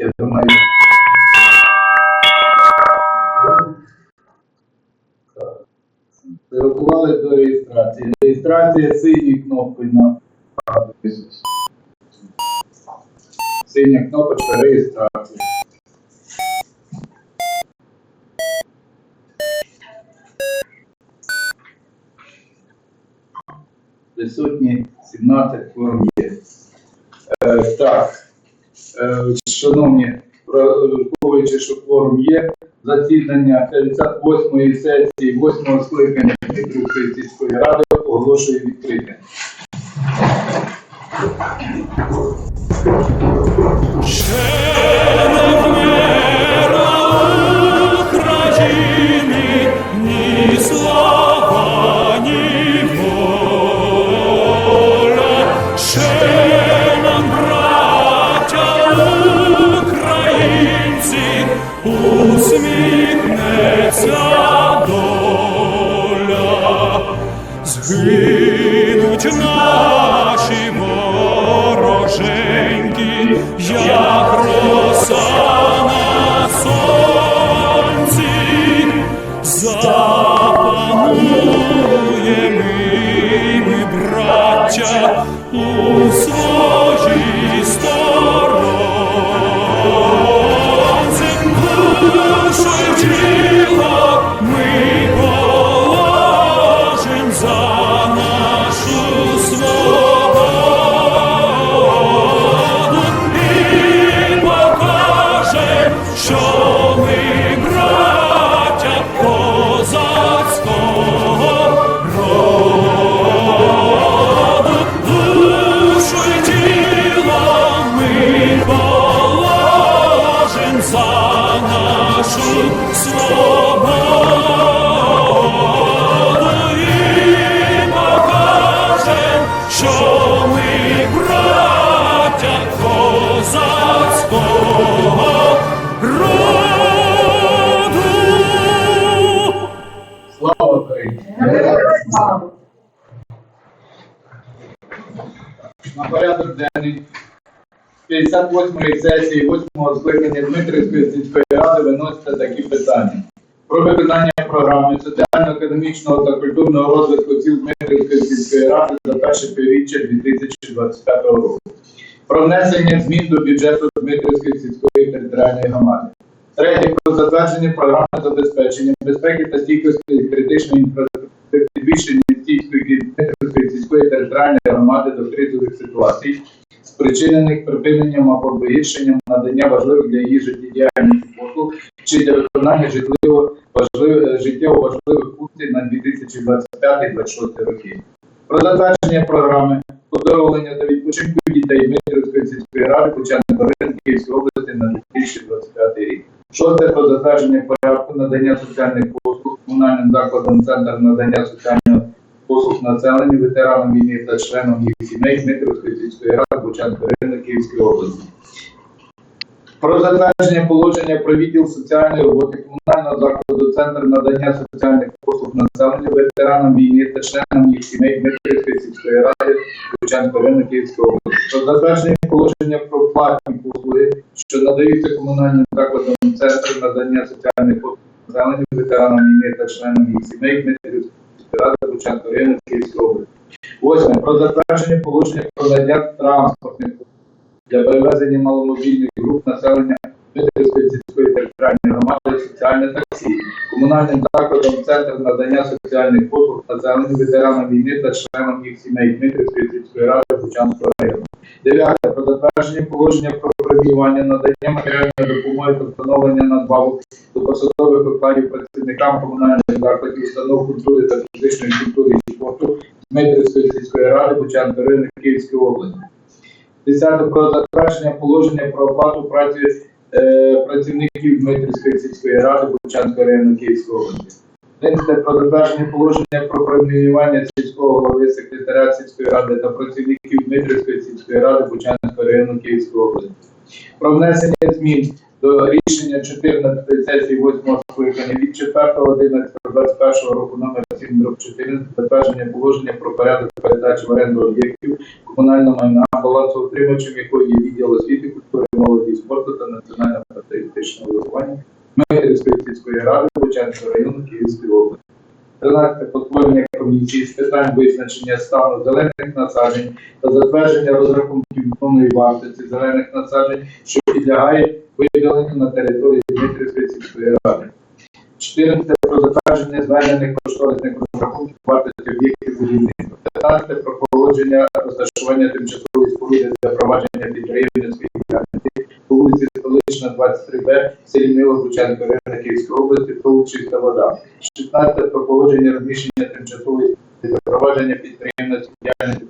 Я думаю. Приготували до реєстрації. Реєстрація синьою кнопкою на Синя кнопочка реєстрації. Присутні 17 форм є. Е, так, е, шановні, враховуючи, що форум є, засідання 58-ї сесії 8-го скликання Дмитрівської сільської ради оголошую відкритим. України згинуть наші вороженьки, як 58-ї сесії 8-го скликання Дмитрівської сільської ради виносяться такі питання. Про виконання програми соціально-економічного та культурного розвитку сіл Дмитрівської сільської ради за перше півріччя 2025 року. Про внесення змін до бюджету Дмитрівської сільської територіальної громади. Третє про затвердження програми забезпечення безпеки та стійкості критичної інфраструктури підвищення стійкості Дмитрівської сільської територіальної громади до кризових ситуацій, спричинених припиненням або погіршенням надання важливих для її життєдіяльності послуг чи для виконання житлово важливих життєво важливих функцій на 2025-2026 роки. Про затвердження програми оздоровлення та відпочинку дітей Дмитрівської сільської ради Початку Київської області на 2025 рік. Шосте про затвердження порядку надання соціальних послуг комунальним закладом Центр надання соціальних послуг населенню, ветеранам війни та членам їх сімей Дмитрівської ради Початку Київської області. Про затвердження положення про відділ соціальної роботи комунального закладу Центр надання соціальних послуг населенню, ветеранам війни та членам їх сімей Дмитрівської сільської ради Бучанського району Київської області. Про затвердження положення про платні послуги, що надаються комунальним закладом Центр надання соціальних послуг населенню, ветеранам війни та членам їх сімей Дмитрівської ради Бучанського району Київської. Восьме. Про затвердження положення про надання транспортних для перевезення маломобільних груп населення Дмитрівської сільської територіальної громади соціальне таксі, комунальним закладом Центр надання соціальних послуг населенню ветеранам війни та членам їх сімей Дмитрівської сільської ради Бучанського району. Дев'яте. Про затвердження положення про преміювання надання матеріальної допомоги та встановлення надбавок до посадових окладів працівникам комунальних закладів, установ культури та фізичної культури і спорту Дмитрівської сільської ради району Київської області. Десяте про затвердження положення про оплату праці е, працівників Дмитрівської сільської ради Бучанського району Київської області. Одинадцяте про затвердження положення про преміювання сільського голови секретаря сільської ради та працівників Дмитрівської сільської ради Бучанського району Київської області. Про внесення змін до рішення 14 сесії 8 скликання від 4.11.21 року номер 7 дроб 14 затвердження положення про порядок передачі в оренду об'єктів комунального майна, балансоутримувачем якої є відділ освіти, культури, молоді, спорту та національно-патріотичного виховання Михайлівської сільської ради Бучанського району Київської області. 13. Потворення комісії з питань визначення стану зелених насаджень та затвердження розрахунків повної вартості зелених насаджень, що підлягає виділенню на території Дмитрівської сільської ради. 14. Про затвердження зведених кошторисних розрахунків вартості об'єктів будівництва. 15. Про погодження розташування тимчасової споруди для провадження підприємницької діяльності по вулиці Столична, 23Б, в селі Мило-Бучанського Київської області, ТОВ «Чиста вода». 16. Про погодження розміщення тимчасової провадження підприємницької діяльності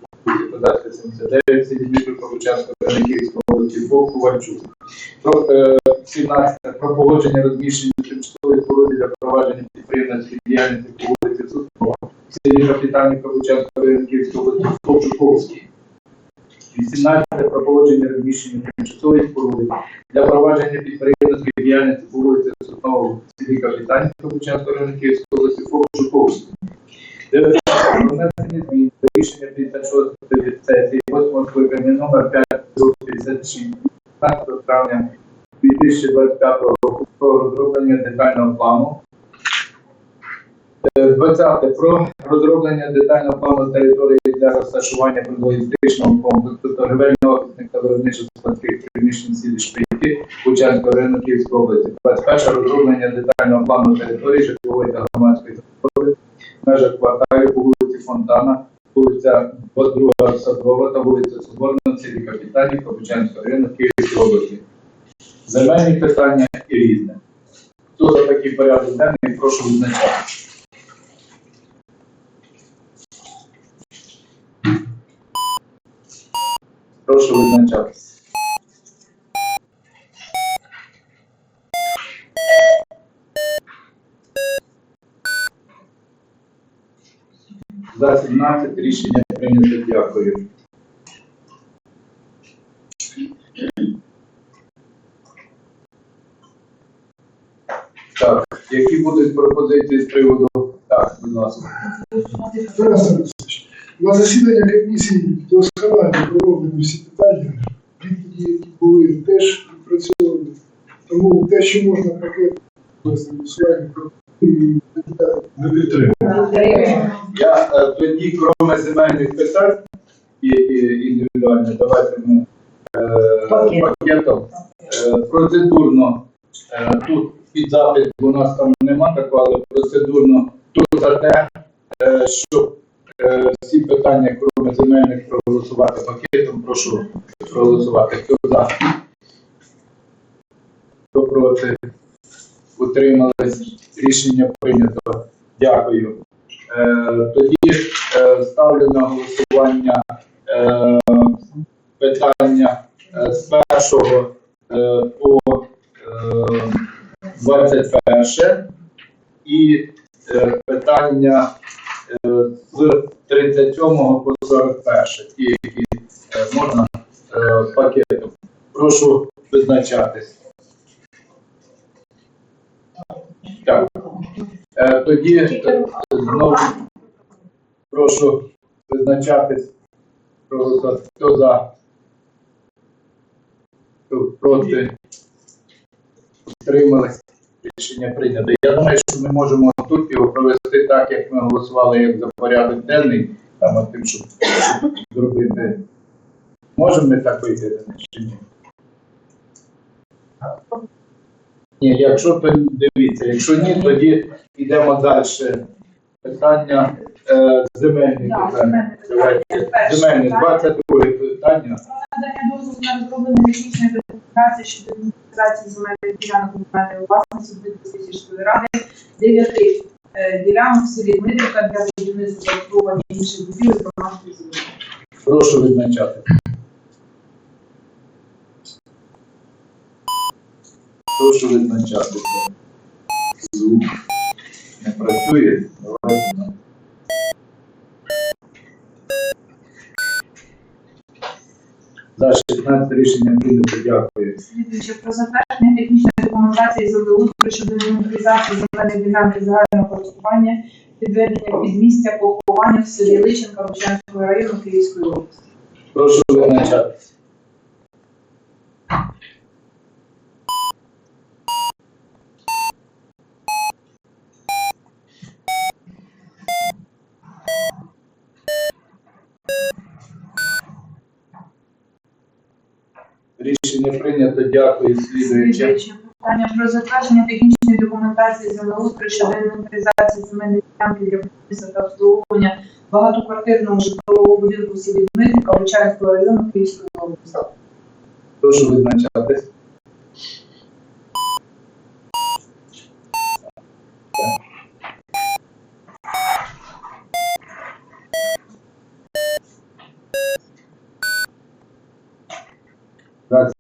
вулиці 79, в селі Мило-Бучанського району області, ТОВ «Ковальчук». Про, е, 17. Про погодження розміщення тимчасової споруди для провадження підприємницької діяльності по вулиці Сутного, в селі Капітанів району Київської області, Ковчуковський. 18. Про погодження розміщення тимчасової споруди для провадження підприємницької діяльності по вулиці Сутного, в селі Капітанів району Київської області, Ковчуковський. 19. Про внесення змін до рішення 56 сесії 8 скликання номер 5 56 15 травня 2025 року про розроблення детального плану. 20. Про розроблення детального плану території для розташування логістичного комплексу торгівельно-офісних та виробничо-складських приміщень сілі Шпильки Бучанського району Київської області. 21. Розроблення детального плану території житлової та громадської в межах кварталів по вулиці Фонтана, вулиця 2 Садова та вулиця Соборна в селі Капітанів Бучанського району Київської області земельні питання і різне. Хто за такий порядок денний, прошу визначати. Прошу визначатися. За 17 рішення прийнято. Дякую. Так, які будуть пропозиції з приводу? Так, будь ласка. Тарас на засідання комісії досконально проводимо всі питання, відповіді, які були, теж відпрацьовані. Тому те, що можна пакет вести голосування, і депутати не підтримують. Я е, тоді, земельних питань і, і індивідуально, давайте ми е, пакетом. Е, процедурно е, тут під запит у нас там нема такого, але процедурно тут за те, е, щоб е, всі питання, крім земельних, проголосувати пакетом, прошу проголосувати. Хто за? Хто проти? Утримались? Рішення прийнято. Дякую. Е, Тоді е, ставлю на голосування е, питання з першого е, по е, 21 і питання з 37 по 41, ті, які можна пакетом. Прошу визначатись. Так. Е, Тоді е, знову прошу визначатись, проголосувати. Хто за? Хто проти? Утримались? Рішення прийнято. Я думаю, що ми можемо тут його провести так, як ми голосували як за порядок денний, там тим, щоб зробити. Можемо ми так вийти чи ні? Ні, якщо то дивіться, якщо ні, тоді йдемо далі. Питання е, земельні Так, питання. земельні питання. Давайте. Перше Земельні, питання. 22 питання. Надання дозволу на розроблення технічної документації щодо інвентаризації земельних ділянок комунальної власності Дмитрівської сільської ради, дев'яти е, ділянок в селі Дмитрівка для будівництва обслуговування інших будівель громадської землі. Прошу визначати. Прошу визначатися. Звук не працює. Давайте. Далі 16 рішення прийнято. Дякую. Слідуючи про затвердження технічної документації землеустрою щодо інвентаризації земельних ділянки загального користування, підведення підмістя поховання в селі Личенка Лучанського району Київської області. Прошу визначатися. Рішення прийнято. Дякую. Слідуюче. Слідуюче питання про затвердження технічної документації землеустрою щодо інвентаризації земельної ділянки для будівництва та обслуговування багатоквартирного житлового будинку селі Дмитрика Лучанського району Київської області. Прошу визначатись.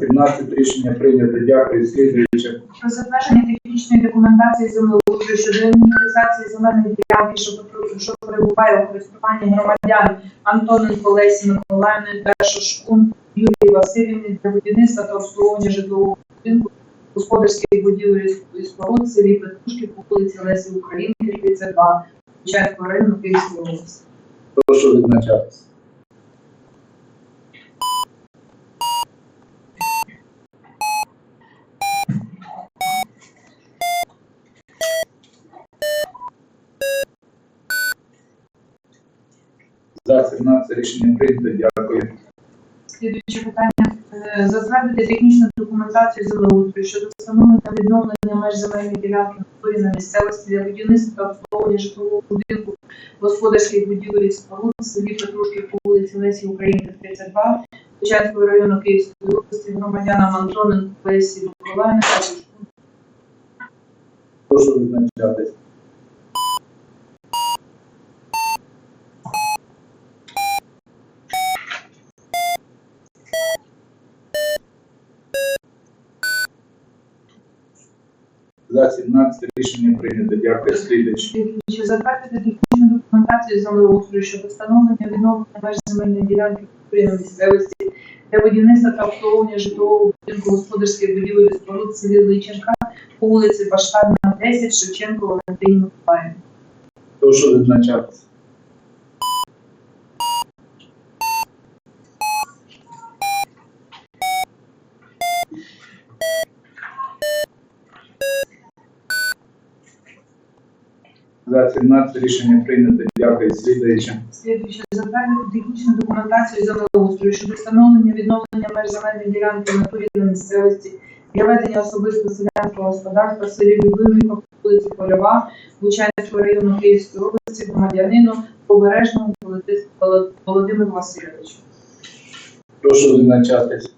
17 рішення прийнято. Дякую. Слідуюче. Про затвердження технічної документації землеустрою щодо інвентаризації земельної ділянки, що, що перебуває у користуванні громадян Антоненко Лесі Миколаївни та Шошкун Юлії Васильівни для будівництва та обслуговування житлового будинку господарських будівель і споруд селі Петрушки по вулиці Лесі Українки, 32, Чайського району Київської області. Прошу визначатись. За 17 рішення прийнято. Дякую. Слідуюче питання. Е, Затвердити технічну документацію землеустрою щодо встановлення та відновлення меж земельної ділянки на місцевості для будівництва обслуговування житлового будинку господарських будівель споруд в селі Петрушки по вулиці Лесі Українки, 32, Початкового району Київської області громадянам Антоненко Лесі Шишку. Прошу визначатись. За 17 рішення прийнято. Дякую. Слідуючий. Чи затвердити технічну документацію землеустрою щодо встановлення відновлення меж земельної ділянки на місцевості для будівництва та обслуговування житлового будинку господарських будівель і споруд селі Личенка по вулиці Баштанна, 10, Шевченко, Валентині Миколаївні. Прошу визначатись. За 17 рішення прийнято. Дякую. Слідуючи. Слідуючи затвердити технічну документацію землеустрою щодо встановлення відновлення меж земельної ділянки натурі на місцевості для ведення особисто селянського господарства в селі Любимівка вулиці Польова Лучанського району Київської області громадянину Побережному Володимиру Васильовичу. Прошу визначатись.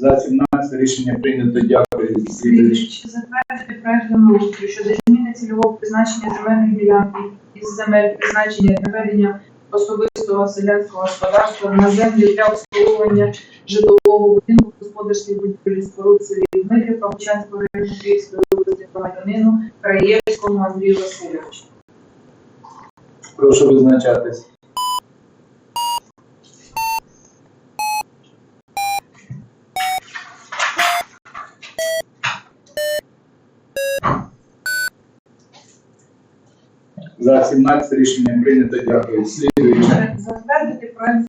За 17 рішення прийнято. Дякую. Слідуючи затвердити проект землеустрою щодо зміни цільового призначення земельних ділянок із земель призначення для ведення особистого селянського господарства на землі для обслуговування житлового будинку господарських будівель споруд селі Дмитрівка Бучанського району Київської області громадянину Краєвському Андрію Васильовичу. Прошу визначатись. За 17 рішення прийнято. Дякую. Слідуючи. Затвердити проект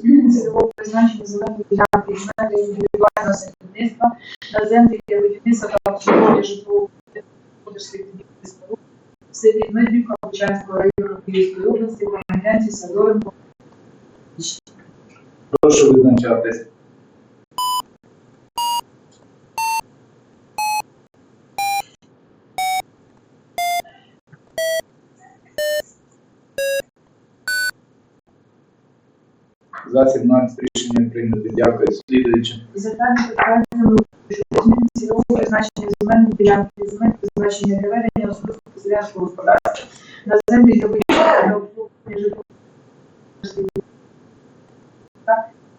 зміни цільового призначення земельних ділянки з землі індивідуального садівництва на землі для будівництва та обслуговування житлового господарських споруд в селі Дмитрівка Бучанського району Київської області громадянці Садоренко. Прошу визначатись. За 17 рішення прийнято. Дякую. Слідуючи. Затвердити зміни цільового призначення земельної ділянки земель призначення для ведення особистого селянського господарства на землі для обслуговування житлового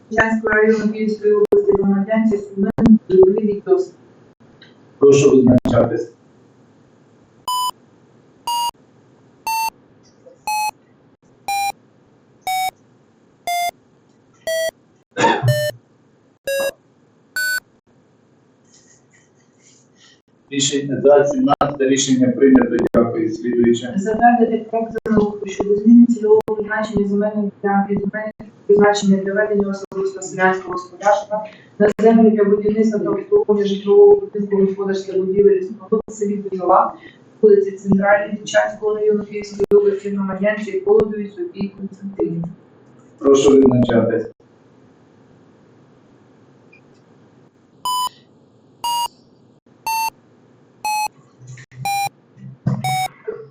Бучанського району Київської області громадянці Досить. Прошу визначатись. Рішення за 17 рішення прийнято. Дякую. Слідуюче. Затвердити проект землеустрою щодо зміни цільового призначення земельної ділянки земельних призначення для ведення особисто селянського господарства на землі для будівництва та обслуговування житлового будинку господарських будівель і селі Бузова, вулиці Центральній Дівчанського району Київської області громадянці Колодовій Софії Константинівні. Прошу визначатись.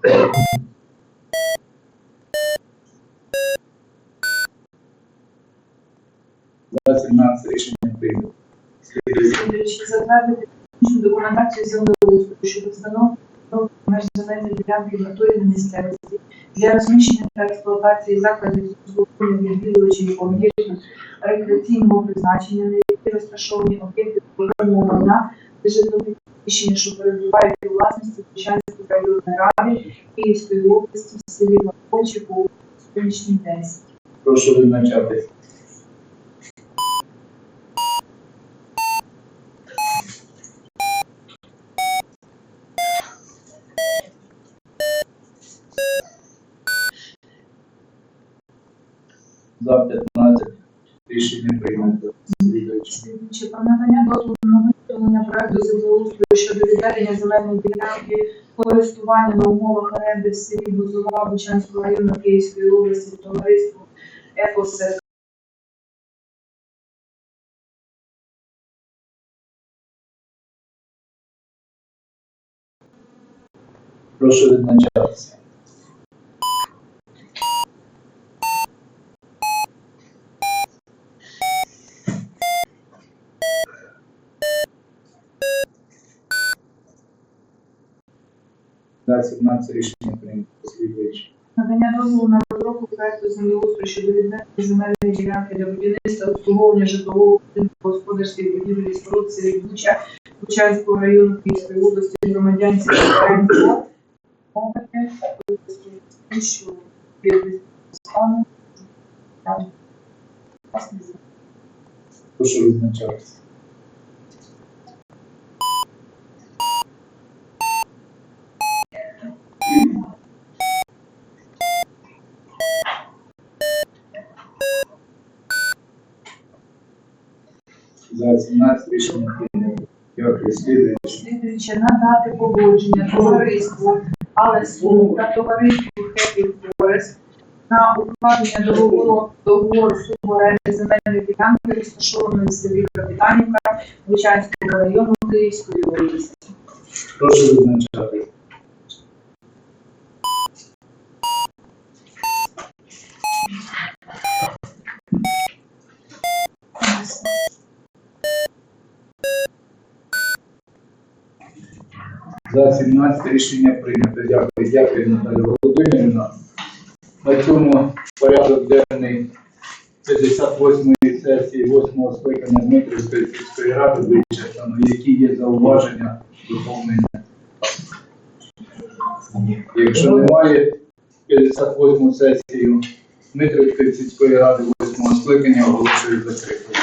За 17 рішення прийнято. Слідуючи затвердити технічну документацію землеустрою щодо встановлення меж земельної ділянки в натурі на місцевості для розміщення та експлуатації закладів з відвідувачів об'єктів рекреаційного призначення, на які розташовані об'єкти природного майна та житлові приміщення, що перебувають у власності Бучанської районної ради Київської області в селі Лапочі по сонячній 10. Прошу визначатись. За 15 рішення прийнято. Слідуючи про надання дозволу на виготовлення проекту землеустрою щодо відведення земельної ділянки користування на умовах оренди в селі Бузова Бучанського району Київської області товариству «Екосек». Прошу визначатися. 17 рішення прийнято. Слідуюче. Надання дозволу на розробку проекту землеустрою щодо відведення земельної ділянки для будівництва обслуговування житлового будинку господарських будівель і споруд селі Буча Бучанського району Київської області громадянці що Прошу визначатися. За 17 рішення прийнято. Дякую. Слідуюче. Слідуючи надати погодження товариству Алесу та товариству Хеппі Форест на укладення договору договору суборенди земельної ділянки, розташованої в селі Капітанівка Бучанського району Київської області. Прошу визначатися. За 17 рішення прийнято. Дякую. Дякую, Наталя Володимирівна. На цьому порядок денний 58-ї сесії 8-го скликання Дмитрівської сільської ради вичерпано. Які є зауваження, доповнення? Якщо немає 58 сесію Дмитрівської сільської ради 8-го скликання оголошую закритою.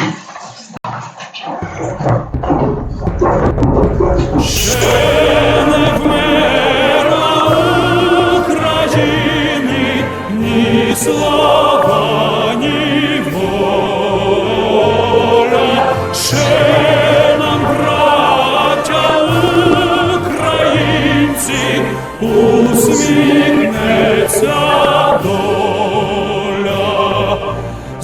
Слава, ні воля. Ще нам, браття українці, усміхнеться доля.